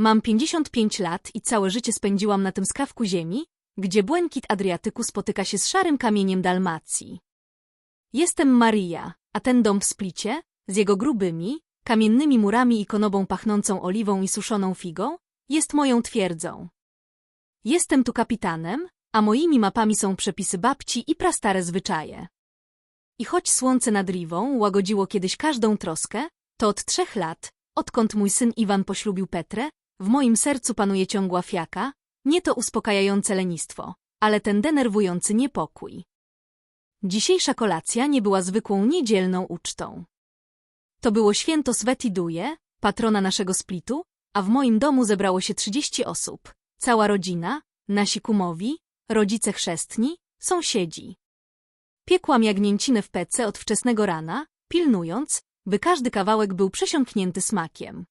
Mam 55 lat i całe życie spędziłam na tym skrawku ziemi, gdzie błękit Adriatyku spotyka się z szarym kamieniem Dalmacji. Jestem Maria, a ten dom w Splicie, z jego grubymi, kamiennymi murami i konobą pachnącą oliwą i suszoną figą, jest moją twierdzą. Jestem tu kapitanem, a moimi mapami są przepisy babci i prastare zwyczaje. I choć słońce nad Riwą łagodziło kiedyś każdą troskę, to od trzech lat, odkąd mój syn Iwan poślubił Petrę, w moim sercu panuje ciągła fiaka, nie to uspokajające lenistwo, ale ten denerwujący niepokój. Dzisiejsza kolacja nie była zwykłą niedzielną ucztą. To było święto Sveti Duje, patrona naszego splitu, a w moim domu zebrało się 30 osób, cała rodzina, nasi kumowi, rodzice chrzestni, sąsiedzi. Piekłam jagnięcinę w pece od wczesnego rana, pilnując, by każdy kawałek był przesiąknięty smakiem.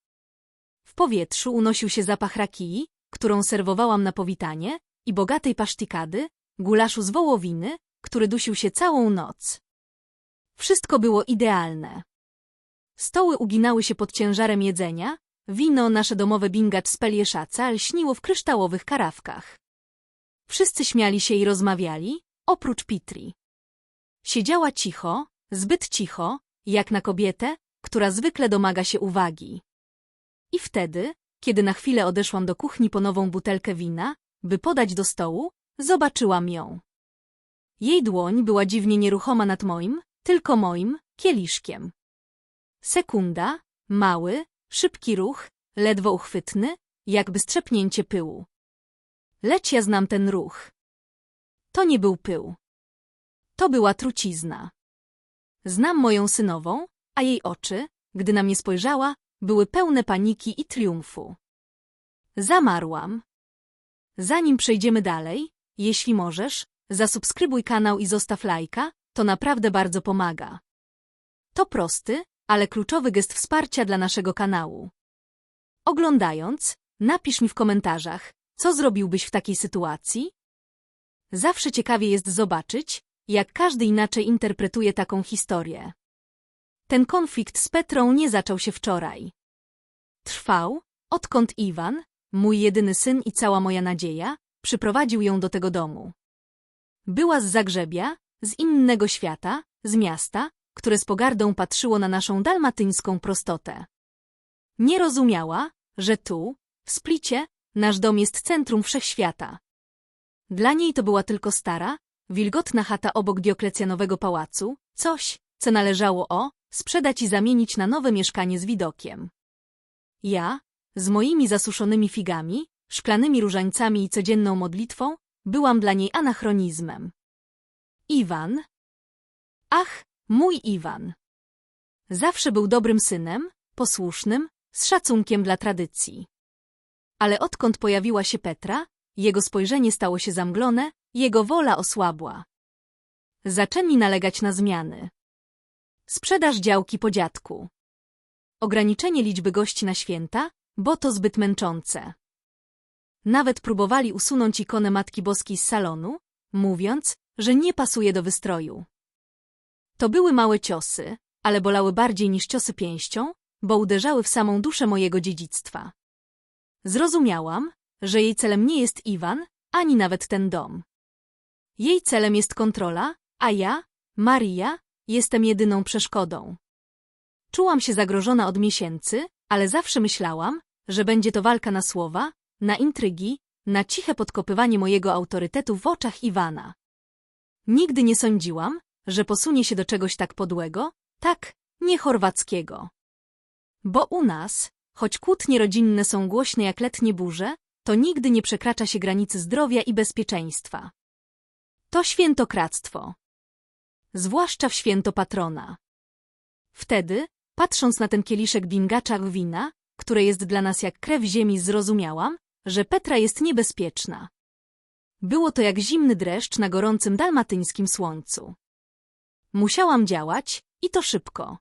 Powietrzu unosił się zapach rakii, którą serwowałam na powitanie, i bogatej pasztikady, gulaszu z wołowiny, który dusił się całą noc. Wszystko było idealne. Stoły uginały się pod ciężarem jedzenia, wino nasze domowe bingacz z pelieszaca lśniło w kryształowych karawkach. Wszyscy śmiali się i rozmawiali, oprócz Pitri. Siedziała cicho, zbyt cicho, jak na kobietę, która zwykle domaga się uwagi. I wtedy, kiedy na chwilę odeszłam do kuchni po nową butelkę wina, by podać do stołu, zobaczyłam ją. Jej dłoń była dziwnie nieruchoma nad moim, tylko moim, kieliszkiem. Sekunda, mały, szybki ruch, ledwo uchwytny, jakby strzepnięcie pyłu. Lecz ja znam ten ruch. To nie był pył. To była trucizna. Znam moją synową, a jej oczy, gdy na mnie spojrzała, były pełne paniki i triumfu. Zamarłam. Zanim przejdziemy dalej, jeśli możesz, zasubskrybuj kanał i zostaw lajka, to naprawdę bardzo pomaga. To prosty, ale kluczowy gest wsparcia dla naszego kanału. Oglądając, napisz mi w komentarzach, co zrobiłbyś w takiej sytuacji? Zawsze ciekawie jest zobaczyć, jak każdy inaczej interpretuje taką historię. Ten konflikt z Petrą nie zaczął się wczoraj. Trwał, odkąd Iwan, mój jedyny syn i cała moja nadzieja, przyprowadził ją do tego domu. Była z Zagrzebia, z innego świata, z miasta, które z pogardą patrzyło na naszą dalmatyńską prostotę. Nie rozumiała, że tu, w Splicie, nasz dom jest centrum wszechświata. Dla niej to była tylko stara, wilgotna chata obok Dioklecjanowego pałacu, coś, co należało o, sprzedać i zamienić na nowe mieszkanie z widokiem. Ja, z moimi zasuszonymi figami, szklanymi różańcami i codzienną modlitwą, byłam dla niej anachronizmem. Iwan? Ach, mój Iwan! Zawsze był dobrym synem, posłusznym, z szacunkiem dla tradycji. Ale odkąd pojawiła się Petra, jego spojrzenie stało się zamglone, jego wola osłabła. Zaczęli nalegać na zmiany. Sprzedaż działki po dziadku. Ograniczenie liczby gości na święta, bo to zbyt męczące. Nawet próbowali usunąć ikonę Matki Boskiej z salonu, mówiąc, że nie pasuje do wystroju. To były małe ciosy, ale bolały bardziej niż ciosy pięścią, bo uderzały w samą duszę mojego dziedzictwa. Zrozumiałam, że jej celem nie jest Iwan, ani nawet ten dom. Jej celem jest kontrola, a ja, Maria, jestem jedyną przeszkodą. Czułam się zagrożona od miesięcy, ale zawsze myślałam, że będzie to walka na słowa, na intrygi, na ciche podkopywanie mojego autorytetu w oczach Iwana. Nigdy nie sądziłam, że posunie się do czegoś tak podłego, tak niechorwackiego. Bo u nas, choć kłótnie rodzinne są głośne jak letnie burze, to nigdy nie przekracza się granicy zdrowia i bezpieczeństwa. To świętokradztwo. Zwłaszcza w święto patrona. Wtedy, patrząc na ten kieliszek bingacza wina, które jest dla nas jak krew ziemi, zrozumiałam, że Petra jest niebezpieczna. Było to jak zimny dreszcz na gorącym dalmatyńskim słońcu. Musiałam działać, i to szybko.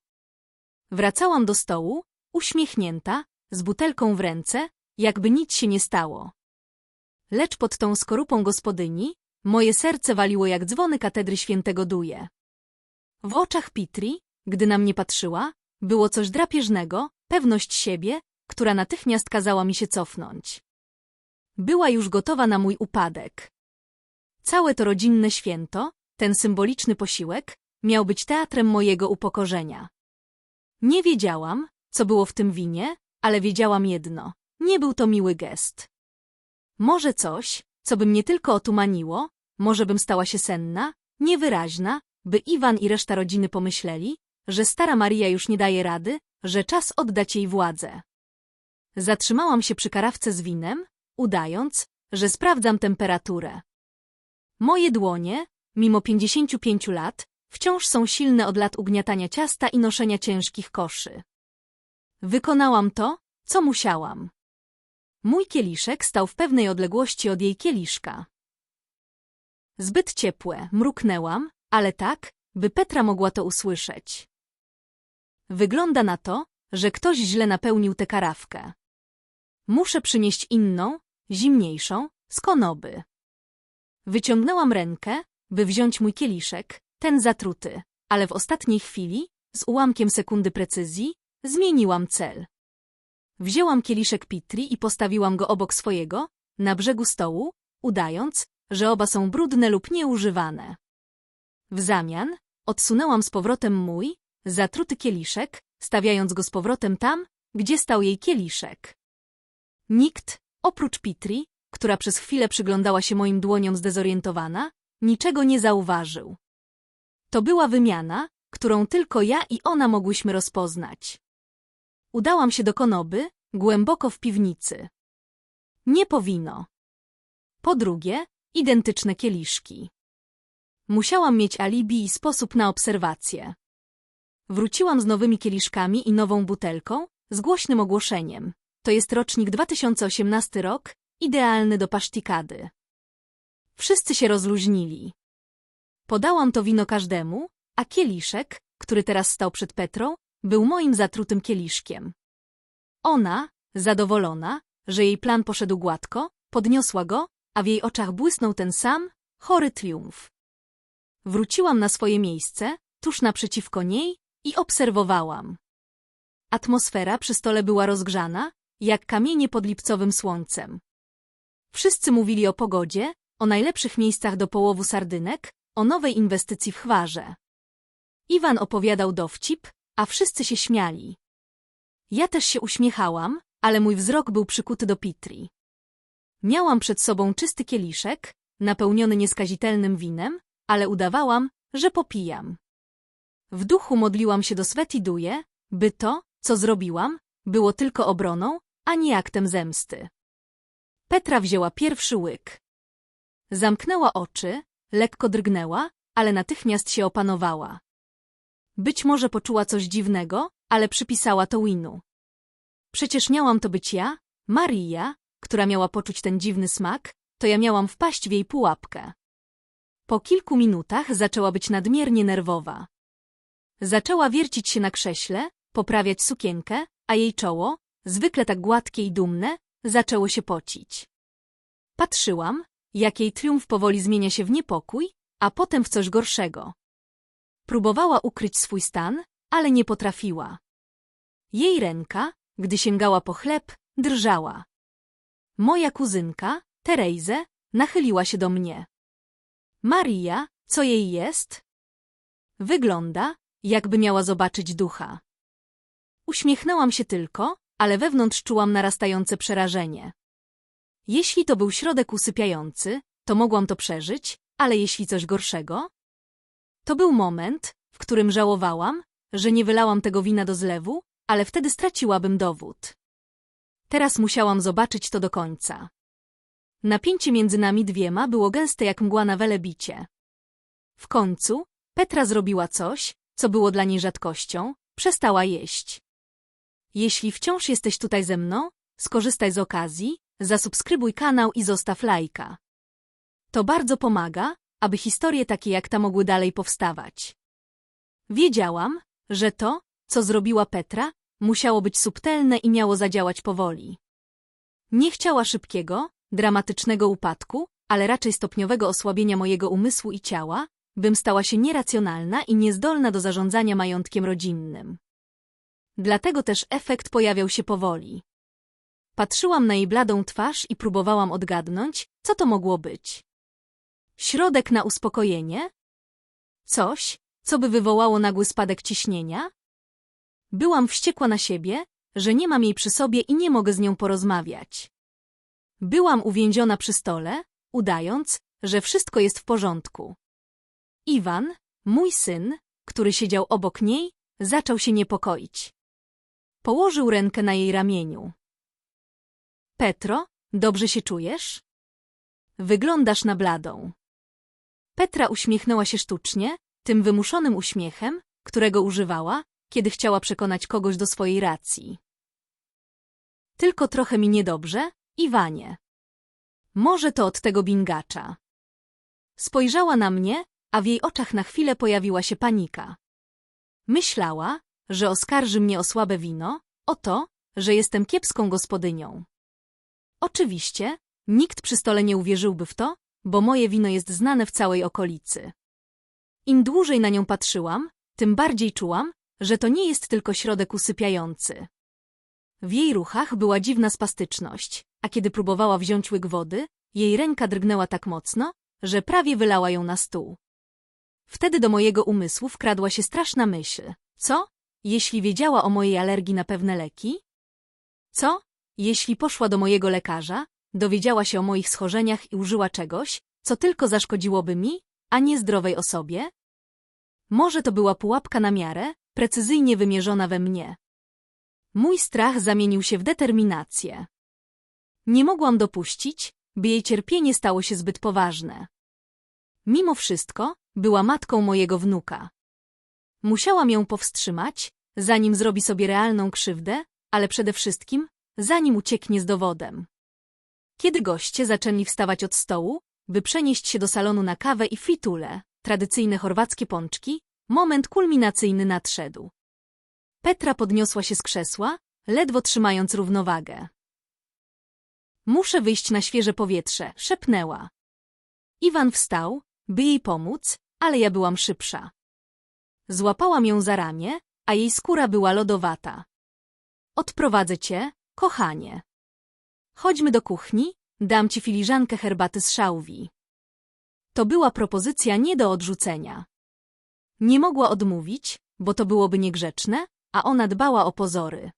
Wracałam do stołu, uśmiechnięta, z butelką w ręce, jakby nic się nie stało. Lecz pod tą skorupą gospodyni, moje serce waliło jak dzwony katedry świętego Duje. W oczach Pitri, gdy na mnie patrzyła, było coś drapieżnego, pewność siebie, która natychmiast kazała mi się cofnąć. Była już gotowa na mój upadek. Całe to rodzinne święto, ten symboliczny posiłek, miał być teatrem mojego upokorzenia. Nie wiedziałam, co było w tym winie, ale wiedziałam jedno. Nie był to miły gest. Może coś, co by mnie tylko otumaniło, może bym stała się senna, niewyraźna, by Iwan i reszta rodziny pomyśleli, że stara Maria już nie daje rady, że czas oddać jej władzę. Zatrzymałam się przy karawce z winem, udając, że sprawdzam temperaturę. Moje dłonie, mimo 55 lat, wciąż są silne od lat ugniatania ciasta i noszenia ciężkich koszy. Wykonałam to, co musiałam. Mój kieliszek stał w pewnej odległości od jej kieliszka. Zbyt ciepłe, mruknęłam, ale tak, by Petra mogła to usłyszeć. Wygląda na to, że ktoś źle napełnił tę karawkę. Muszę przynieść inną, zimniejszą, z konoby. Wyciągnęłam rękę, by wziąć mój kieliszek, ten zatruty, ale w ostatniej chwili, z ułamkiem sekundy precyzji, zmieniłam cel. Wzięłam kieliszek Pitri i postawiłam go obok swojego, na brzegu stołu, udając, że oba są brudne lub nieużywane. W zamian odsunęłam z powrotem mój, zatruty kieliszek, stawiając go z powrotem tam, gdzie stał jej kieliszek. Nikt, oprócz Pitri, która przez chwilę przyglądała się moim dłoniom zdezorientowana, niczego nie zauważył. To była wymiana, którą tylko ja i ona mogłyśmy rozpoznać. Udałam się do konoby, głęboko w piwnicy. Nie powino. Po drugie, identyczne kieliszki. Musiałam mieć alibi i sposób na obserwację. Wróciłam z nowymi kieliszkami i nową butelką, z głośnym ogłoszeniem. To jest rocznik 2018 rok, idealny do pasztikady. Wszyscy się rozluźnili. Podałam to wino każdemu, a kieliszek, który teraz stał przed Petrą, był moim zatrutym kieliszkiem. Ona, zadowolona, że jej plan poszedł gładko, podniosła go, a w jej oczach błysnął ten sam, chory triumf. Wróciłam na swoje miejsce, tuż naprzeciwko niej i obserwowałam. Atmosfera przy stole była rozgrzana, jak kamienie pod lipcowym słońcem. Wszyscy mówili o pogodzie, o najlepszych miejscach do połowu sardynek, o nowej inwestycji w chwarze. Iwan opowiadał dowcip, a wszyscy się śmiali. Ja też się uśmiechałam, ale mój wzrok był przykuty do Pitri. Miałam przed sobą czysty kieliszek, napełniony nieskazitelnym winem, ale udawałam, że popijam. W duchu modliłam się do Svetiduje, by to, co zrobiłam, było tylko obroną, a nie aktem zemsty. Petra wzięła pierwszy łyk. Zamknęła oczy, lekko drgnęła, ale natychmiast się opanowała. Być może poczuła coś dziwnego, ale przypisała to Winu. Przecież miałam to być ja, Maria, która miała poczuć ten dziwny smak, to ja miałam wpaść w jej pułapkę. Po kilku minutach zaczęła być nadmiernie nerwowa. Zaczęła wiercić się na krześle, poprawiać sukienkę, a jej czoło, zwykle tak gładkie i dumne, zaczęło się pocić. Patrzyłam, jak jej triumf powoli zmienia się w niepokój, a potem w coś gorszego. Próbowała ukryć swój stan, ale nie potrafiła. Jej ręka, gdy sięgała po chleb, drżała. Moja kuzynka, Terejze, nachyliła się do mnie. Maria, co jej jest? Wygląda, jakby miała zobaczyć ducha. Uśmiechnęłam się tylko, ale wewnątrz czułam narastające przerażenie. Jeśli to był środek usypiający, to mogłam to przeżyć, ale jeśli coś gorszego? To był moment, w którym żałowałam, że nie wylałam tego wina do zlewu, ale wtedy straciłabym dowód. Teraz musiałam zobaczyć to do końca. Napięcie między nami dwiema było gęste jak mgła na welebicie. W końcu Petra zrobiła coś, co było dla niej rzadkością, przestała jeść. Jeśli wciąż jesteś tutaj ze mną, skorzystaj z okazji, zasubskrybuj kanał i zostaw lajka. To bardzo pomaga, aby historie takie jak ta mogły dalej powstawać. Wiedziałam, że to, co zrobiła Petra, musiało być subtelne i miało zadziałać powoli. Nie chciała szybkiego, dramatycznego upadku, ale raczej stopniowego osłabienia mojego umysłu i ciała, bym stała się nieracjonalna i niezdolna do zarządzania majątkiem rodzinnym. Dlatego też efekt pojawiał się powoli. Patrzyłam na jej bladą twarz i próbowałam odgadnąć, co to mogło być. Środek na uspokojenie? Coś, co by wywołało nagły spadek ciśnienia? Byłam wściekła na siebie, że nie mam jej przy sobie i nie mogę z nią porozmawiać. Byłam uwięziona przy stole, udając, że wszystko jest w porządku. Iwan, mój syn, który siedział obok niej, zaczął się niepokoić. Położył rękę na jej ramieniu. Petro, dobrze się czujesz? Wyglądasz na bladą. Petra uśmiechnęła się sztucznie, tym wymuszonym uśmiechem, którego używała, kiedy chciała przekonać kogoś do swojej racji. Tylko trochę mi niedobrze, Iwanie. Może to od tego bingacza. Spojrzała na mnie, a w jej oczach na chwilę pojawiła się panika. Myślała, że oskarży mnie o słabe wino, o to, że jestem kiepską gospodynią. Oczywiście, nikt przy stole nie uwierzyłby w to, bo moje wino jest znane w całej okolicy. Im dłużej na nią patrzyłam, tym bardziej czułam, że to nie jest tylko środek usypiający. W jej ruchach była dziwna spastyczność, a kiedy próbowała wziąć łyk wody, jej ręka drgnęła tak mocno, że prawie wylała ją na stół. Wtedy do mojego umysłu wkradła się straszna myśl. Co, jeśli wiedziała o mojej alergii na pewne leki? Co, jeśli poszła do mojego lekarza, dowiedziała się o moich schorzeniach i użyła czegoś, co tylko zaszkodziłoby mi, a nie zdrowej osobie? Może to była pułapka na miarę, precyzyjnie wymierzona we mnie. Mój strach zamienił się w determinację. Nie mogłam dopuścić, by jej cierpienie stało się zbyt poważne. Mimo wszystko, była matką mojego wnuka. Musiałam ją powstrzymać, zanim zrobi sobie realną krzywdę, ale przede wszystkim, zanim ucieknie z dowodem. Kiedy goście zaczęli wstawać od stołu, by przenieść się do salonu na kawę i fritule, tradycyjne chorwackie pączki, moment kulminacyjny nadszedł. Petra podniosła się z krzesła, ledwo trzymając równowagę. Muszę wyjść na świeże powietrze, szepnęła. Iwan wstał, by jej pomóc, ale ja byłam szybsza. Złapałam ją za ramię, a jej skóra była lodowata. Odprowadzę cię, kochanie. Chodźmy do kuchni, dam ci filiżankę herbaty z szałwi. To była propozycja nie do odrzucenia. Nie mogła odmówić, bo to byłoby niegrzeczne, a ona dbała o pozory.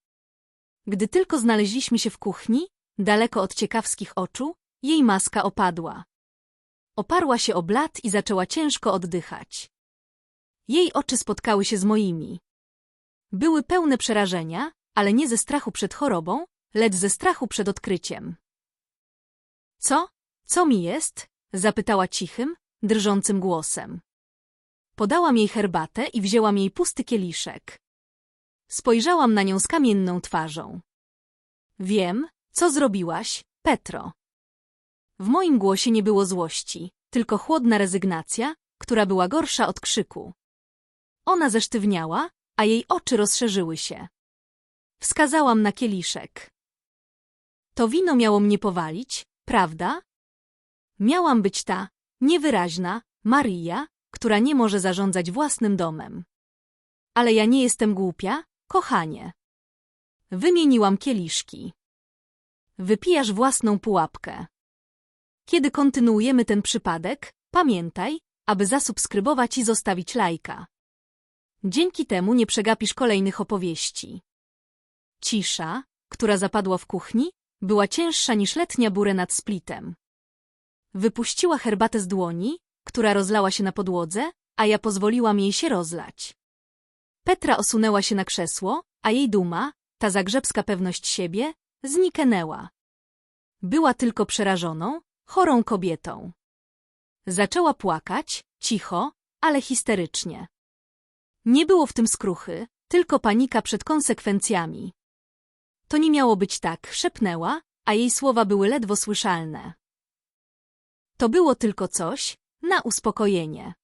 Gdy tylko znaleźliśmy się w kuchni, daleko od ciekawskich oczu, jej maska opadła. Oparła się o blat i zaczęła ciężko oddychać. Jej oczy spotkały się z moimi. Były pełne przerażenia, ale nie ze strachu przed chorobą, lecz ze strachu przed odkryciem. Co? Co mi jest? zapytała cichym, drżącym głosem. Podałam jej herbatę i wzięłam jej pusty kieliszek. Spojrzałam na nią z kamienną twarzą. Wiem, co zrobiłaś, Petro. W moim głosie nie było złości, tylko chłodna rezygnacja, która była gorsza od krzyku. Ona zesztywniała, a jej oczy rozszerzyły się. Wskazałam na kieliszek. To wino miało mnie powalić, prawda? Miałam być ta, niewyraźna, Maria, która nie może zarządzać własnym domem. Ale ja nie jestem głupia, kochanie. Wymieniłam kieliszki. Wypijasz własną pułapkę. Kiedy kontynuujemy ten przypadek, pamiętaj, aby zasubskrybować i zostawić lajka. Dzięki temu nie przegapisz kolejnych opowieści. Cisza, która zapadła w kuchni, była cięższa niż letnia burę nad splitem. Wypuściła herbatę z dłoni, która rozlała się na podłodze, a ja pozwoliłam jej się rozlać. Petra osunęła się na krzesło, a jej duma, ta zagrzebska pewność siebie, zniknęła. Była tylko przerażoną, chorą kobietą. Zaczęła płakać, cicho, ale histerycznie. Nie było w tym skruchy, tylko panika przed konsekwencjami. To nie miało być tak, szepnęła, a jej słowa były ledwo słyszalne. To było tylko coś na uspokojenie.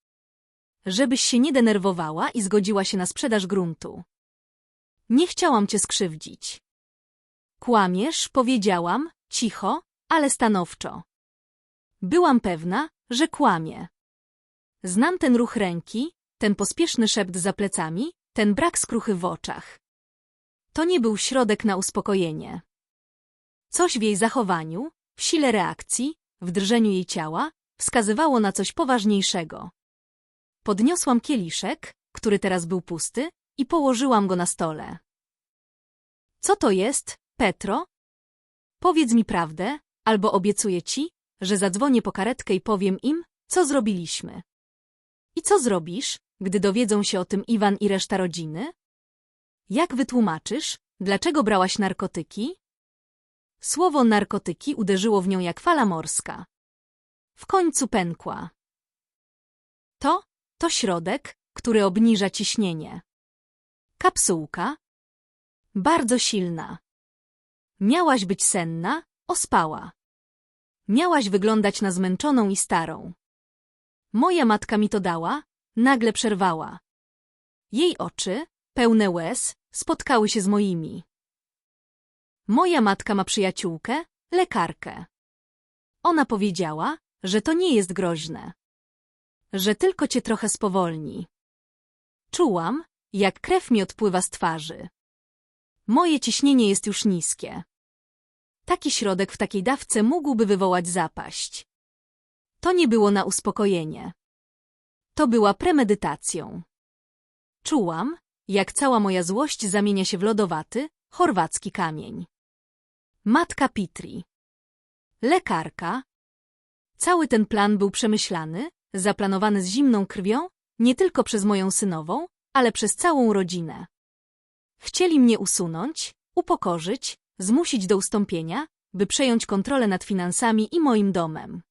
Żebyś się nie denerwowała i zgodziła się na sprzedaż gruntu. Nie chciałam cię skrzywdzić. Kłamiesz, powiedziałam, cicho, ale stanowczo. Byłam pewna, że kłamie. Znam ten ruch ręki, ten pospieszny szept za plecami, ten brak skruchy w oczach. To nie był środek na uspokojenie. Coś w jej zachowaniu, w sile reakcji, w drżeniu jej ciała, wskazywało na coś poważniejszego. Podniosłam kieliszek, który teraz był pusty, i położyłam go na stole. Co to jest, Petro? Powiedz mi prawdę, albo obiecuję ci, że zadzwonię po karetkę i powiem im, co zrobiliśmy. I co zrobisz, gdy dowiedzą się o tym Iwan i reszta rodziny? Jak wytłumaczysz, dlaczego brałaś narkotyki? Słowo narkotyki uderzyło w nią jak fala morska. W końcu pękła. To, to środek, który obniża ciśnienie. Kapsułka. Bardzo silna. Miałaś być senna, ospała. Miałaś wyglądać na zmęczoną i starą. Moja matka mi to dała, nagle przerwała. Jej oczy, pełne łez, spotkały się z moimi. Moja matka ma przyjaciółkę, lekarkę. Ona powiedziała, że to nie jest groźne. Że tylko cię trochę spowolni. Czułam, jak krew mi odpływa z twarzy. Moje ciśnienie jest już niskie. Taki środek w takiej dawce mógłby wywołać zapaść. To nie było na uspokojenie. To była premedytacją. Czułam, jak cała moja złość zamienia się w lodowaty, chorwacki kamień. Matka Pitri. Lekarka. Cały ten plan był przemyślany, zaplanowany z zimną krwią, nie tylko przez moją synową, ale przez całą rodzinę. Chcieli mnie usunąć, upokorzyć, zmusić do ustąpienia, by przejąć kontrolę nad finansami i moim domem.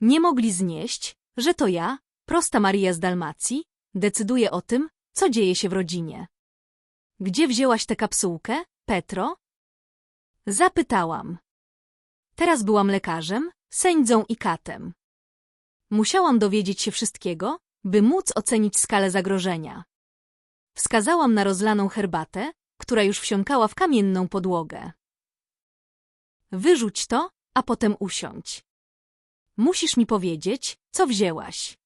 Nie mogli znieść, że to ja, prosta Maria z Dalmacji, decyduję o tym, co dzieje się w rodzinie. Gdzie wzięłaś tę kapsułkę, Petro? Zapytałam. Teraz byłam lekarzem, sędzią i katem. Musiałam dowiedzieć się wszystkiego, by móc ocenić skalę zagrożenia. Wskazałam na rozlaną herbatę, która już wsiąkała w kamienną podłogę. Wyrzuć to, a potem usiądź. Musisz mi powiedzieć, co wzięłaś.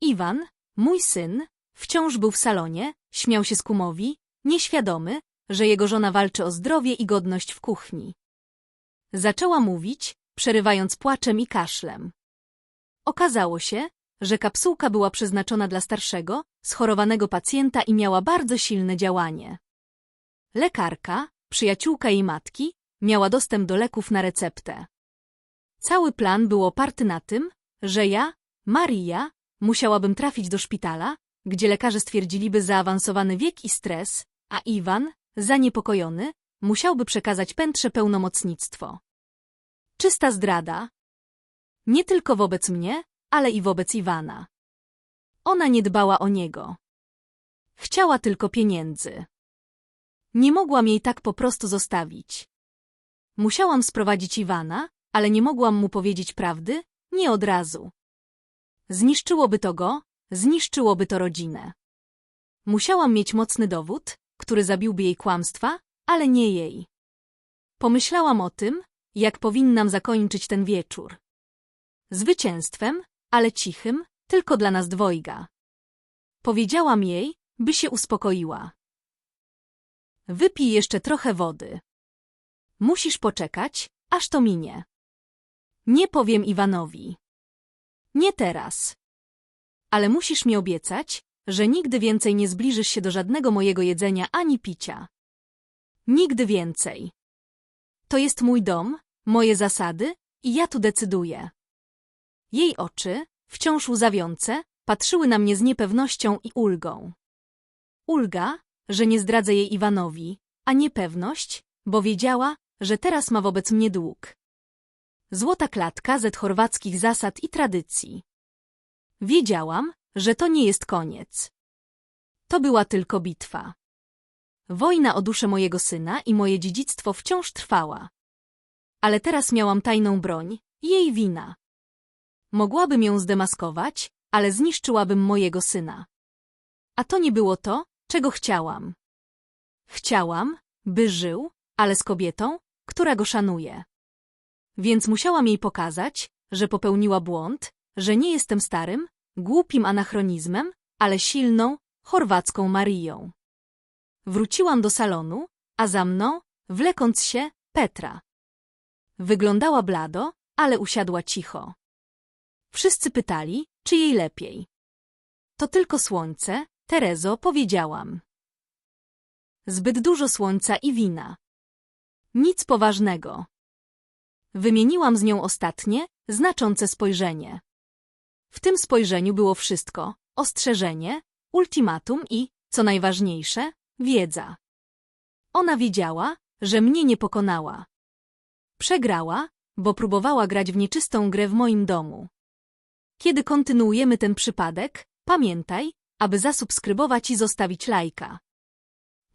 Iwan, mój syn, wciąż był w salonie, śmiał się z kumowi, nieświadomy, że jego żona walczy o zdrowie i godność w kuchni. Zaczęła mówić, przerywając płaczem i kaszlem. Okazało się, że kapsułka była przeznaczona dla starszego, schorowanego pacjenta i miała bardzo silne działanie. Lekarka, przyjaciółka jej matki, miała dostęp do leków na receptę. Cały plan był oparty na tym, że ja, Maria, musiałabym trafić do szpitala, gdzie lekarze stwierdziliby zaawansowany wiek i stres, a Iwan, zaniepokojony, musiałby przekazać pętrze pełnomocnictwo. Czysta zdrada. Nie tylko wobec mnie, ale i wobec Iwana. Ona nie dbała o niego. Chciała tylko pieniędzy. Nie mogłam jej tak po prostu zostawić. Musiałam sprowadzić Iwana, ale nie mogłam mu powiedzieć prawdy, nie od razu. Zniszczyłoby to go, zniszczyłoby to rodzinę. Musiałam mieć mocny dowód, który zabiłby jej kłamstwa, ale nie jej. Pomyślałam o tym, jak powinnam zakończyć ten wieczór. Zwycięstwem, ale cichym, tylko dla nas dwojga. Powiedziałam jej, by się uspokoiła. Wypij jeszcze trochę wody. Musisz poczekać, aż to minie. Nie powiem Iwanowi. Nie teraz. Ale musisz mi obiecać, że nigdy więcej nie zbliżysz się do żadnego mojego jedzenia ani picia. Nigdy więcej. To jest mój dom, moje zasady i ja tu decyduję. Jej oczy, wciąż łzawiące, patrzyły na mnie z niepewnością i ulgą. Ulga, że nie zdradzę jej Iwanowi, a niepewność, bo wiedziała, że teraz ma wobec mnie dług. Złota klatka z chorwackich zasad i tradycji. Wiedziałam, że to nie jest koniec. To była tylko bitwa. Wojna o duszę mojego syna i moje dziedzictwo wciąż trwała. Ale teraz miałam tajną broń, jej wina. Mogłabym ją zdemaskować, ale zniszczyłabym mojego syna. A to nie było to, czego chciałam. Chciałam, by żył, ale z kobietą, która go szanuje. Więc musiałam jej pokazać, że popełniła błąd, że nie jestem starym, głupim anachronizmem, ale silną, chorwacką Marią. Wróciłam do salonu, a za mną, wlekąc się, Petra. Wyglądała blado, ale usiadła cicho. Wszyscy pytali, czy jej lepiej. To tylko słońce, Terezo, powiedziałam. Zbyt dużo słońca i wina. Nic poważnego. Wymieniłam z nią ostatnie, znaczące spojrzenie. W tym spojrzeniu było wszystko, ostrzeżenie, ultimatum i, co najważniejsze, wiedza. Ona wiedziała, że mnie nie pokonała. Przegrała, bo próbowała grać w nieczystą grę w moim domu. Kiedy kontynuujemy ten przypadek, pamiętaj, aby zasubskrybować i zostawić lajka.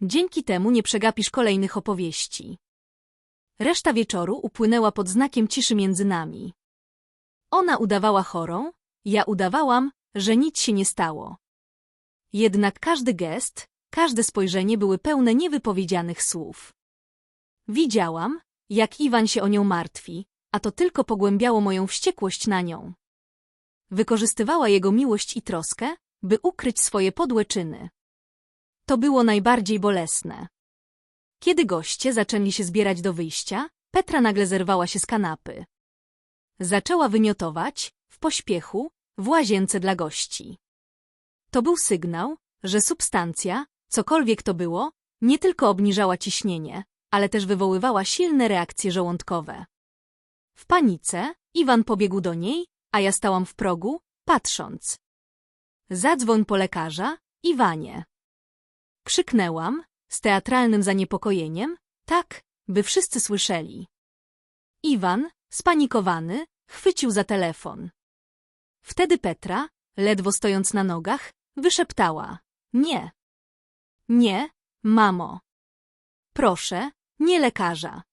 Dzięki temu nie przegapisz kolejnych opowieści. Reszta wieczoru upłynęła pod znakiem ciszy między nami. Ona udawała chorą, ja udawałam, że nic się nie stało. Jednak każdy gest, każde spojrzenie były pełne niewypowiedzianych słów. Widziałam, jak Iwan się o nią martwi, a to tylko pogłębiało moją wściekłość na nią. Wykorzystywała jego miłość i troskę, by ukryć swoje podłe czyny. To było najbardziej bolesne. Kiedy goście zaczęli się zbierać do wyjścia, Petra nagle zerwała się z kanapy. Zaczęła wymiotować, w pośpiechu, w łazience dla gości. To był sygnał, że substancja, cokolwiek to było, nie tylko obniżała ciśnienie, ale też wywoływała silne reakcje żołądkowe. W panice Iwan pobiegł do niej, a ja stałam w progu, patrząc. Zadzwoń po lekarza, Iwanie. Krzyknęłam, z teatralnym zaniepokojeniem, tak, by wszyscy słyszeli. Iwan, spanikowany, chwycił za telefon. Wtedy Petra, ledwo stojąc na nogach, wyszeptała. Nie. Nie, mamo. Proszę, nie lekarza.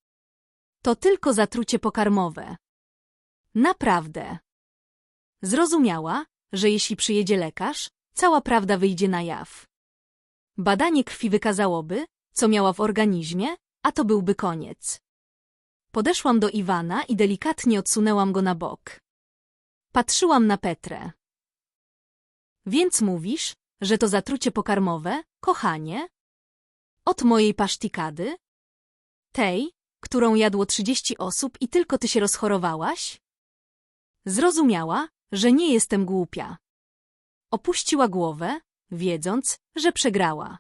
To tylko zatrucie pokarmowe. Naprawdę. Zrozumiała, że jeśli przyjedzie lekarz, cała prawda wyjdzie na jaw. Badanie krwi wykazałoby, co miała w organizmie, a to byłby koniec. Podeszłam do Iwana i delikatnie odsunęłam go na bok. Patrzyłam na Petrę. Więc mówisz, że to zatrucie pokarmowe, kochanie? Od mojej pasztikady? Tej, którą jadło trzydzieści osób i tylko ty się rozchorowałaś? Zrozumiała, że nie jestem głupia. Opuściła głowę, wiedząc, że przegrała.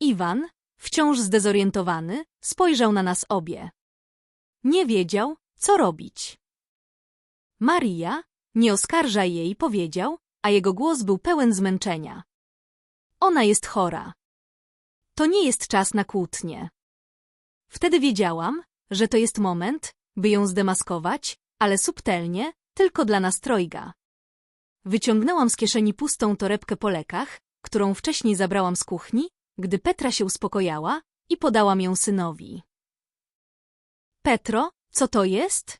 Iwan, wciąż zdezorientowany, spojrzał na nas obie. Nie wiedział, co robić. Maria, nie oskarżaj jej, powiedział, a jego głos był pełen zmęczenia. Ona jest chora. To nie jest czas na kłótnie. Wtedy wiedziałam, że to jest moment, by ją zdemaskować, ale subtelnie, tylko dla nas trojga. Wyciągnęłam z kieszeni pustą torebkę po lekach, którą wcześniej zabrałam z kuchni, gdy Petra się uspokojała i podałam ją synowi. Petro, co to jest?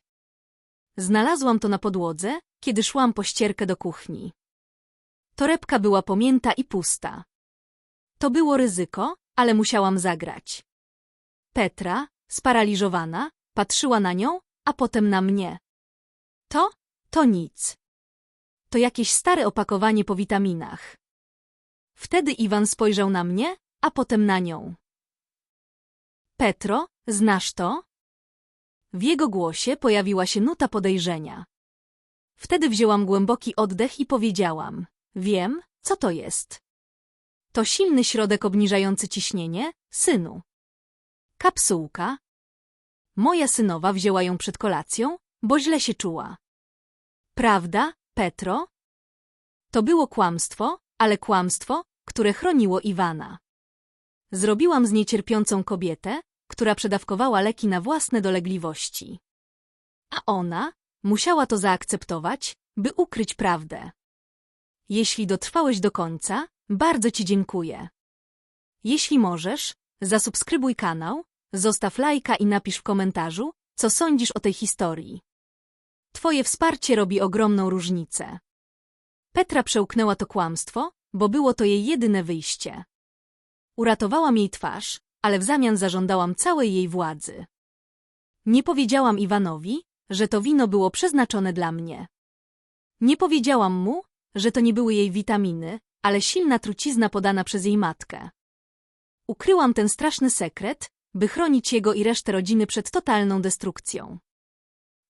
Znalazłam to na podłodze, kiedy szłam po ścierkę do kuchni. Torebka była pomięta i pusta. To było ryzyko, ale musiałam zagrać. Petra, sparaliżowana, patrzyła na nią, a potem na mnie. To? To nic. To jakieś stare opakowanie po witaminach. Wtedy Iwan spojrzał na mnie, a potem na nią. Petro, znasz to? W jego głosie pojawiła się nuta podejrzenia. Wtedy wzięłam głęboki oddech i powiedziałam, wiem, co to jest. To silny środek obniżający ciśnienie, synu. Kapsułka. Moja synowa wzięła ją przed kolacją, bo źle się czuła. Prawda, Petro? To było kłamstwo, ale kłamstwo, które chroniło Iwana. Zrobiłam z niej cierpiącą kobietę, która przedawkowała leki na własne dolegliwości. A ona musiała to zaakceptować, by ukryć prawdę. Jeśli dotrwałeś do końca, bardzo Ci dziękuję. Jeśli możesz, zasubskrybuj kanał, zostaw lajka i napisz w komentarzu, co sądzisz o tej historii. Twoje wsparcie robi ogromną różnicę. Petra przełknęła to kłamstwo, bo było to jej jedyne wyjście. Uratowałam jej twarz, ale w zamian zażądałam całej jej władzy. Nie powiedziałam Iwanowi, że to wino było przeznaczone dla mnie. Nie powiedziałam mu, że to nie były jej witaminy, ale silna trucizna podana przez jej matkę. Ukryłam ten straszny sekret, by chronić jego i resztę rodziny przed totalną destrukcją.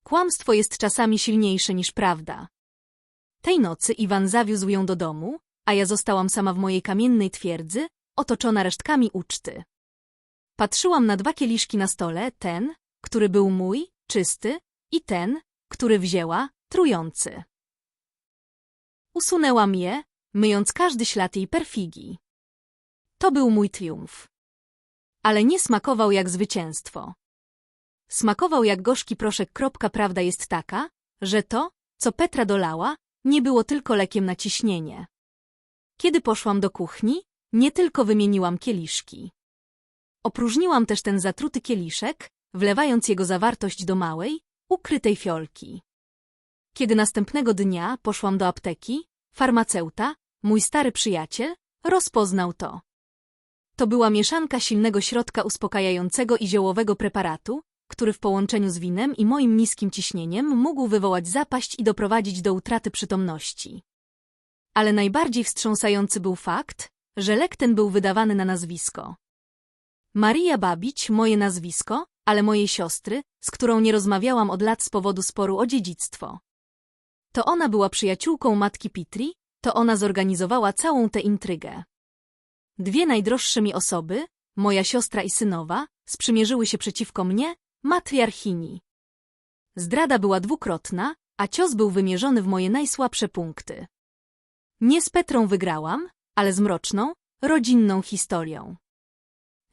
Kłamstwo jest czasami silniejsze niż prawda. Tej nocy Iwan zawiózł ją do domu, a ja zostałam sama w mojej kamiennej twierdzy, otoczona resztkami uczty. Patrzyłam na dwa kieliszki na stole, ten, który był mój, czysty, i ten, który wzięła, trujący. Usunęłam je, myjąc każdy ślad jej perfigii. To był mój triumf. Ale nie smakował jak zwycięstwo. Smakował jak gorzki proszek. Prawda jest taka, że to, co Petra dolała, nie było tylko lekiem na ciśnienie. Kiedy poszłam do kuchni, nie tylko wymieniłam kieliszki. Opróżniłam też ten zatruty kieliszek, wlewając jego zawartość do małej, ukrytej fiolki. Kiedy następnego dnia poszłam do apteki, farmaceuta, mój stary przyjaciel, rozpoznał to. To była mieszanka silnego środka uspokajającego i ziołowego preparatu, który w połączeniu z winem i moim niskim ciśnieniem mógł wywołać zapaść i doprowadzić do utraty przytomności. Ale najbardziej wstrząsający był fakt, że lek ten był wydawany na nazwisko. Maria Babić, moje nazwisko, ale mojej siostry, z którą nie rozmawiałam od lat z powodu sporu o dziedzictwo. To ona była przyjaciółką matki Pitri, to ona zorganizowała całą tę intrygę. Dwie najdroższe mi osoby, moja siostra i synowa, sprzymierzyły się przeciwko mnie, matriarchini. Zdrada była dwukrotna, a cios był wymierzony w moje najsłabsze punkty. Nie z Petrą wygrałam, ale z mroczną, rodzinną historią.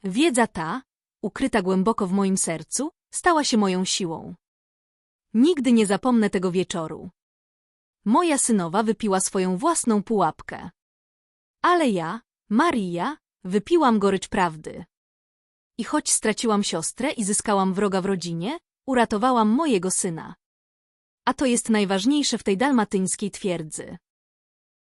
Wiedza ta, ukryta głęboko w moim sercu, stała się moją siłą. Nigdy nie zapomnę tego wieczoru. Moja synowa wypiła swoją własną pułapkę. Ale ja, Maria, wypiłam gorycz prawdy. I choć straciłam siostrę i zyskałam wroga w rodzinie, uratowałam mojego syna. A to jest najważniejsze w tej dalmatyńskiej twierdzy.